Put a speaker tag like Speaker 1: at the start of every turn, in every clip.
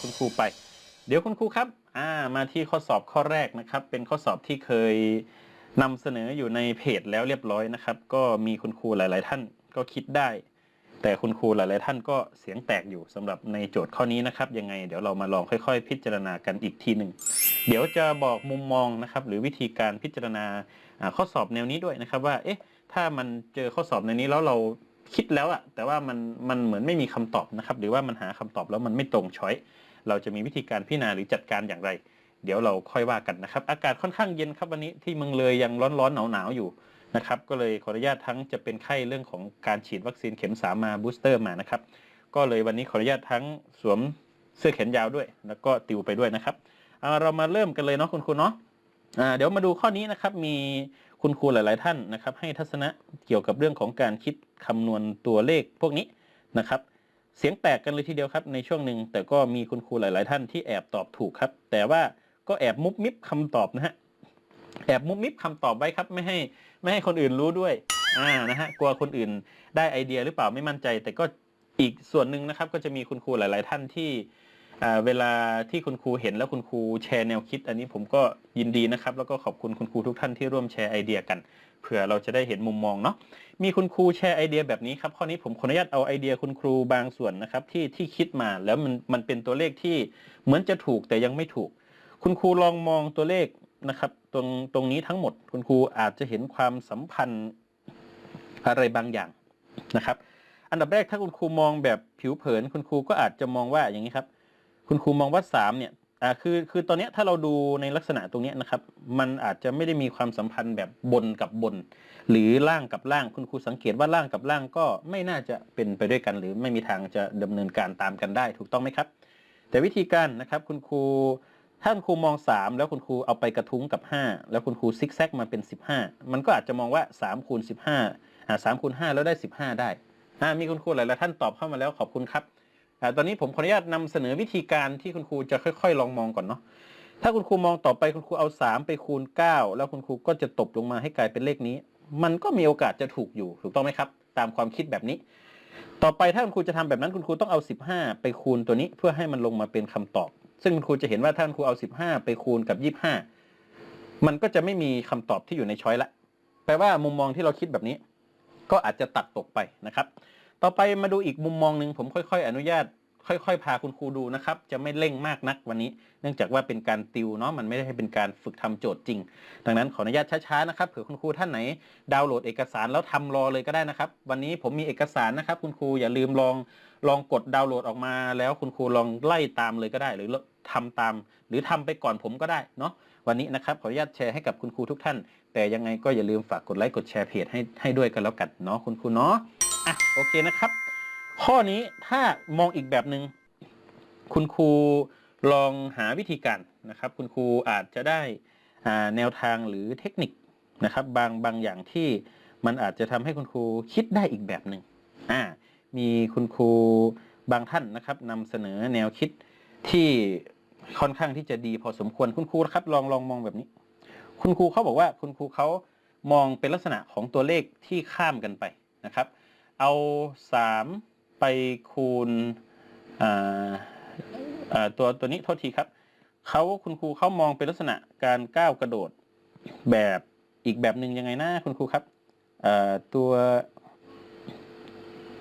Speaker 1: คุณครูไป เดี๋ยวคุณครูครับอ่ามาที่ข้อสอบข้อแรกนะครับ เป็นข้อสอบที่เคยนำเสนออยู่ในเพจแล้วเรียบร้อยนะครับ ก็มีคุณครูหลาย ๆ ท่านก็คิดได้ แต่คุณครูหลาย ๆ ท่านก็เสียงแตกอยู่สำหรับในโจทย์ข้อนี้นะครับยังไง เดี๋ยวเรามาลองค่อย ๆ พิจารณากันอีกทีหนึ่งเดี๋ยวจะบอกมุมมองนะครับ หรือวิธีการพิจารณาอ่าข้อสอบแนวนี้ด้วยนะครับว่าเอ๊ะถ้ามันเจอข้อสอบในนี้แล้วเราคิดแล้วอะแต่ว่ามันมันเหมือนไม่มีคำตอบนะครับ หรือว่ามันหาคำตอบแล้วมันไม่ตรงช้อย เราจะมีวิธีการพิจารณาหรือจัดการอย่างไร เดี๋ยวเราค่อยว่ากันนะครับ อากาศค่อนข้างเย็นครับวันนี้ที่เมืองเลยยังร้อนๆหนาวๆอยู่นะครับก็เลยขออนุญาตทั้งจะเป็นไข้เรื่องของการฉีดวัคซีนเข็มสามมาบูสเตอร์มานะครับก็เลยวันนี้ขออนุญาตทั้งสวมเสื้อแขนยาวด้วย แล้วก็ติวไปด้วยนะครับเอาเรามาเริ่มกันเลยเนาะคุณครูเนาะเดี๋ยวมาดูข้อนี้นะครับมีคุณครูหลาย ๆ ท่านนะครับ ให้ทัศนะเกี่ยวกับเรื่องของการคิดคำนวณตัวเลขพวกนี้นะครับ เสียงแตกกันเลยทีเดียวครับในช่วงหนึ่งแต่ก็มีคุณครูหลาย ๆ ท่านที่แอบตอบถูกครับ แต่ว่าก็แอบมุบมิบคำตอบนะฮะแอบมุบมิบคำตอบไว้ครับไม่ให้ไม่ให้คนอื่นรู้ด้วยอ่านะฮะกลัวคนอื่นได้ไอเดียหรือเปล่าไม่มั่นใจ แต่ก็อีกส่วนหนึ่งนะครับ ก็จะมีคุณครูหลาย ๆ ท่านที่เวลาที่คุณครูเห็นแล้วคุณครูแชร์แนวคิด อันนี้ผมก็ยินดีนะครับ แล้วก็ขอบคุณคุณครูทุกท่านที่ร่วมแชร์ไอเดียกัน เผื่อเราจะได้เห็นมุมมองเนาะมีคุณครูแชร์ไอเดียแบบนี้ครับข้อนี้ผมขออนุญาตเอาไอเดียคุณครูบางส่วนนะครับที่ที่คิดมาแล้วมันมันเป็นตัวเลขที่เหมือนจะถูกแต่ยังไม่ถูก คุณครูลองมองตัวเลขนะครับ ตรงตรงนี้ทั้งหมด คุณครูอาจจะเห็นความสัมพันธ์อะไรบางอย่างนะครับ อันดับแรกถ้าคุณครูมองแบบผิวเผิน คุณครูก็อาจจะมองว่าอย่างนี้ครับ คุณครูมองว่าสามเนี่ย อ่าคือคือตอนนี้ถ้าเราดูในลักษณะตรงนี้นะครับ มันอาจจะไม่ได้มีความสัมพันธ์แบบบนกับบน หรือล่างกับล่างคุณครูสังเกตว่าล่างกับล่างก็ไม่น่าจะเป็นไปด้วยกัน หรือไม่มีทางจะดำเนินการตามกันได้ถูกต้องไหมครับ แต่วิธีการนะครับคุณครูถ้าคุณครูมอง 3 แล้วคุณครูเอาไปกระทุ้งกับ 5 แล้วคุณครูซิกแซกมาเป็น 15 มันก็อาจจะมองว่า3คูณ15อ่า3คูณ5แล้วได้ 15 ได้อ่ามีคุณครูหลายๆท่านตอบเข้ามาแล้วขอบคุณครับ ตอนนี้ผมขออนุญาตนำเสนอวิธีการที่คุณครูจะค่อย ๆ ลองมองก่อนเนาะถ้าคุณครูมองต่อไปคุณครูเอา 3 ไปคูณ 9 แล้วคุณครูก็จะตบลงมาให้กลายเป็นเลขนี้ มันก็มีโอกาสจะถูกอยู่ถูกต้องไหมครับ ตามความคิดแบบนี้ ต่อไปถ้าคุณครูจะทำแบบนั้นคุณครูต้องเอา 15 ไปคูณตัวนี้เพื่อให้มันลงมาเป็นคำตอบ ซึ่งคุณครูจะเห็นว่าถ้าคุณครูเอา 15 ไปคูณกับ 25 มันก็จะไม่มีคำตอบที่อยู่ในช้อยละแปลว่ามุมมองที่เราคิดแบบนี้ ก็อาจจะตัดตกไปนะครับ ต่อไปมาดูอีกมุมมองหนึ่งผมค่อย ๆ อนุญาต ค่อย ๆ พาคุณครูดูนะครับ จะไม่เร่งมากนักวันนี้ เนื่องจากว่าเป็นการติวเนาะมันไม่ได้ให้เป็นการฝึกทำโจทย์จริง ดังนั้นขออนุญาตช้าๆนะครับเผื่อคุณครูท่านไหน ดาวน์โหลดเอกสารแล้วทำรอเลยก็ได้นะครับ วันนี้ผมมีเอกสารนะครับ คุณครูอย่าลืมลองลองกดดาวน์โหลดออกมา แล้วคุณครูลองไล่ตามเลยก็ได้ หรือทำตาม หรือทำไปก่อนผมก็ได้เนาะวันนี้นะครับขออนุญาตแชร์ให้กับคุณครูทุกท่าน แต่ยังไงก็อย่าลืมฝากกดไลค์กดแชร์เพจให้ให้ด้วยกันแล้วกันเนาะคุณครูเนาะ อะโอเคนะครับ ข้อนี้ถ้ามองอีกแบบหนึง่งคุณครูลองหาวิธีการนะครับ คุณครูอาจจะได้แนวทางหรือเทคนิคนะครับ บางบางอย่างที่มันอาจจะทำให้คุณครูคิดได้อีกแบบหนึ่งอ่ามีคุณครูบางท่านนะครับนำเสนอแนวคิดที่ค่อนข้างที่จะดีพอสมควรคุณครูครับ ลองลองมองแบบนี้ คุณครูเขาบอกว่าคุณครูเขามองเป็นลักษณะของตัวเลขที่ข้ามกันไปนะครับ เอา 3 ไปคูณตัวตัวนี้โทษทีครับเขาคุณครูเขามองเป็นลักษณะการก้าวกระโดดแบบอีกแบบหนึ่งยังไงนะคุณครูครับตัว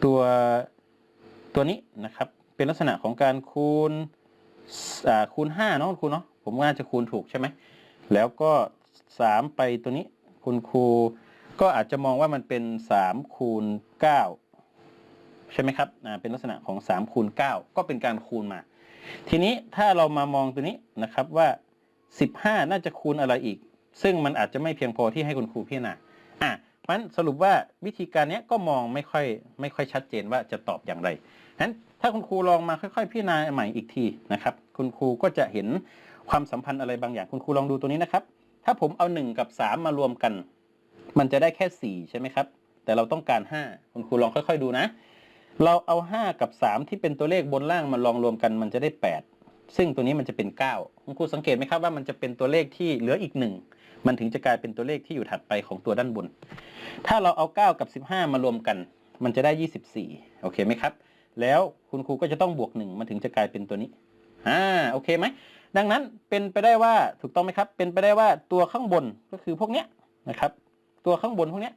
Speaker 1: ตัวตัวนี้นะครับ เป็นลักษณะของการคูณคูณห้าเนาะคุณครูเนาะผมว่าจะคูณถูกใช่ไหมแล้วก็สามไปตัวนี้คุณครู ก็อาจจะมองว่ามันเป็นสามคูณเก้าใช่ไหมครับเป็นลักษณะของสามคูณเก้าก็เป็นการคูณมา ทีนี้ถ้าเรามามองตัวนี้นะครับว่า 15 น่าจะคูณอะไรอีก ซึ่งมันอาจจะไม่เพียงพอที่ให้คุณครูพิจารณาอะเพราะฉะนั้นสรุปว่าวิธีการนี้ก็มองไม่ค่อยไม่ค่อยชัดเจนว่าจะตอบอย่างไรฉะนั้นถ้าคุณครูลองมาค่อยๆพิจารณาใหม่อีกทีนะครับ คุณครูก็จะเห็นความสัมพันธ์อะไรบางอย่าง คุณครูลองดูตัวนี้นะครับ ถ้าผมเอา 1 กับ 3 มารวมกัน มันจะได้แค่ 4 ใช่ไหมครับ แต่เราต้องการ 5 คุณครูลองค่อยๆดูนะ เราเอา 5 กับ 3 ที่เป็นตัวเลขบนล่างมาลองรวมกันมันจะได้ 8 ซึ่งตัวนี้มันจะเป็น 9 คุณครูสังเกตไหมครับว่ามันจะเป็นตัวเลขที่เหลืออีก 1 มันถึงจะกลายเป็นตัวเลขที่อยู่ถัดไปของตัวด้านบน ถ้าเราเอา 9 กับ 15 มารวมกัน มันจะได้ 24 โอเคไหมครับ แล้วคุณครูก็จะต้องบวก 1 มันถึงจะกลายเป็นตัวนี้อ่าโอเคไหมดังนั้นเป็นไปได้ว่าถูกต้องไหมครับ เป็นไปได้ว่าตัวข้างบนก็คือพวกเนี้ยนะครับ ตัวข้างบนพวกนี้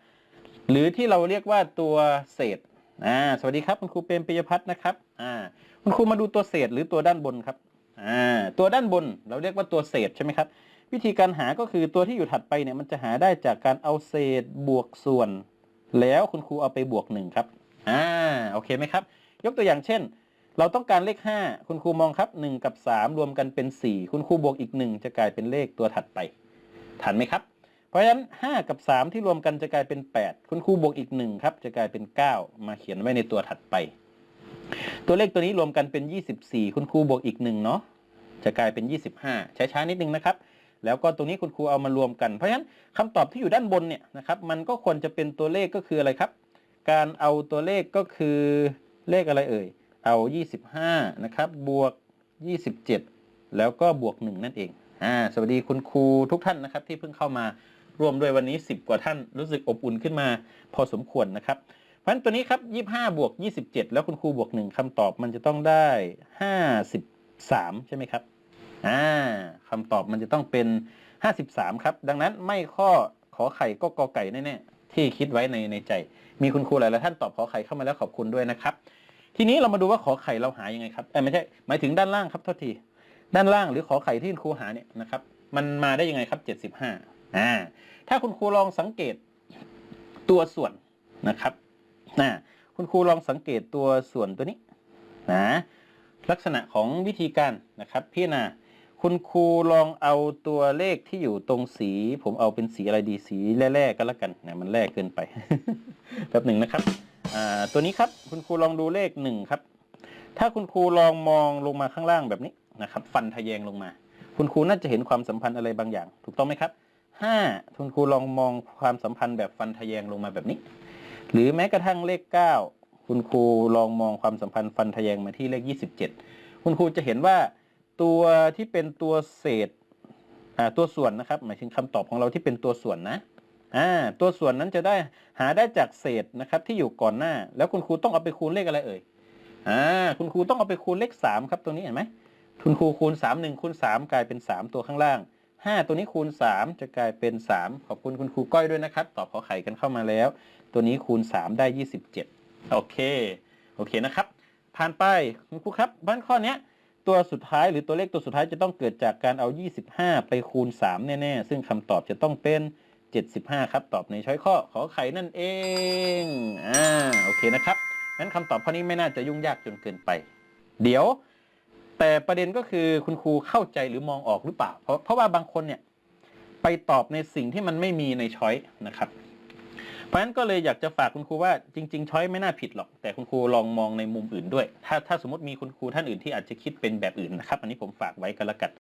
Speaker 1: หรือที่เราเรียกว่าตัวเศษอ่าสวัสดีครับคุณครูเปรมปิยพัฒน์นะครับอ่าคุณครูมาดูตัวเศษหรือตัวด้านบนครับอ่าตัวด้านบนเราเรียกว่าตัวเศษใช่ไหมครับ วิธีการหาก็คือตัวที่อยู่ถัดไปเนี่ยมันจะหาได้จากการเอาเศษบวกส่วน แล้วคุณครูเอาไปบวกหนึ่งครับอ่าโอเคไหมครับ ยกตัวอย่างเช่น เราต้องการเลข 5 คุณครูมองครับ 1 กับ 3 รวมกันเป็น 4 คุณครูบวกอีก 1 จะกลายเป็นเลขตัวถัดไปทันไหมครับ เพราะฉะนั้น 5 กับ 3 ที่รวมกันจะกลายเป็น 8 คุณครูบวกอีก 1 ครับ จะกลายเป็น 9 มาเขียนไว้ในตัวถัดไป ตัวเลขตัวนี้รวมกันเป็น 24 คุณครูบวกอีก 1 เนาะจะกลายเป็น 25ช้าๆนิดนึงนะครับ แล้วก็ตรงนี้คุณครูเอามารวมกัน เพราะฉะนั้นคำตอบที่อยู่ด้านบนเนี่ยนะครับ มันก็ควรจะเป็นตัวเลขก็คืออะไรครับ การเอาตัวเลขก็คือเลขอะไรเอ่ย เอา 25 นะครับ บวก 27 แล้วก็บวก 1 นั่นเอง อ่า สวัสดีคุณครูทุกท่านนะครับที่เพิ่งเข้ามา ร่วมด้วยวันนี้ 10 กว่าท่านรู้สึกอบอุ่นขึ้นมาพอสมควรนะครับเพราะฉะนั้นตัวนี้ครับ 25 บวก 27 แล้วคุณครูบวก 1คำตอบมันจะต้องได้ 53 ใช่ไหมครับอ่าคำตอบมันจะต้องเป็น 53 ครับ ดังนั้นไม่ข้อขอไข่ก็กอไก่แน่ๆที่คิดไว้ในในใจ มีคุณครูหลายๆท่านตอบขอไข่เข้ามาแล้วขอบคุณด้วยนะครับ ทีนี้เรามาดูว่าขอไข่เราหายังไงครับเอ้ยไม่ใช่หมายถึงด้านล่างครับโทษทีด้านล่างหรือขอไข่ที่คุณครูหาเนี่ยนะครับมันมาได้ยังไงครับ 75 อ่าถ้าคุณครูลองสังเกตตัวส่วนนะครับนะคุณครูลองสังเกตตัวส่วนตัวนี้นะลักษณะของวิธีการนะครับพี่นาคุณครูลองเอาตัวเลขที่อยู่ตรงสี ผมเอาเป็นสีอะไรดีสีแร่ๆก็แล้วกันนะมันแร่เกินไปแป๊บหนึ่งนะครับตัวนี้ครับคุณครูลองดูเลขหนึ่งครับ ถ้าคุณครูลองมองลงมาข้างล่างแบบนี้นะครับ ฟันทะแยงลงมา คุณครูน่าจะเห็นความสัมพันธ์อะไรบางอย่าง ถูกต้องไหมครับ ห้าคุณครูลองมองความสัมพันธ์แบบฟันทะแยงลงมาแบบนี้ หรือแม้กระทั่งเลข 9 คุณครูลองมองความสัมพันธ์ฟันทะแยงมาที่เลข 27 คุณครูจะเห็นว่าตัวที่เป็นตัวเศษตัวส่วนนะครับ หมายถึงคำตอบของเราที่เป็นตัวส่วนนะตัวส่วนนั้นจะได้หาได้จากเศษนะครับที่อยู่ก่อนหน้า แล้วคุณครูต้องเอาไปคูณเลขอะไรเอ่ยอคุณครูต้องเอาไปคูณเลข 3 ครับตรงนี้เห็นไหมคุณครูคูณ 3 1คูณ3กลายเป็น 3 ตัวข้างล่าง 5 ตัวนี้คูณ 3 จะกลายเป็น 3 ขอบคุณคุณครูก้อยด้วยนะครับ ตอบขอไข่กันเข้ามาแล้ว ตัวนี้คูณ 3 ได้ 27 โอเค โอเคนะครับ ผ่านไปคุณครูครับบ้านข้อนี้ตัวสุดท้ายหรือตัวเลขตัวสุดท้ายจะต้องเกิดจากการเอา 25 ไปคูณ 3 แน่ๆ ซึ่งคำตอบจะต้องเป็น 75 ครับ ตอบในช้อยข้อขอไข่นั่นเอง อ่า โอเคนะครับ งั้นคำตอบข้อนี้ไม่น่าจะยุ่งยากจนเกินไป เดี๋ยว แต่ประเด็นก็คือคุณครูเข้าใจหรือมองออกหรือเปล่า เพราะเพราะว่าบางคนเนี่ยไปตอบในสิ่งที่มันไม่มีในช้อยนะครับ เพราะฉะนั้นก็เลยอยากจะฝากคุณครูว่าจริง ๆ ช้อยไม่น่าผิดหรอก แต่คุณครูลองมองในมุมอื่นด้วย ถ้าถ้าสมมติมีคุณครูท่านอื่นที่อาจจะคิดเป็นแบบอื่นนะครับ อันนี้ผมฝากไว้กันละกัน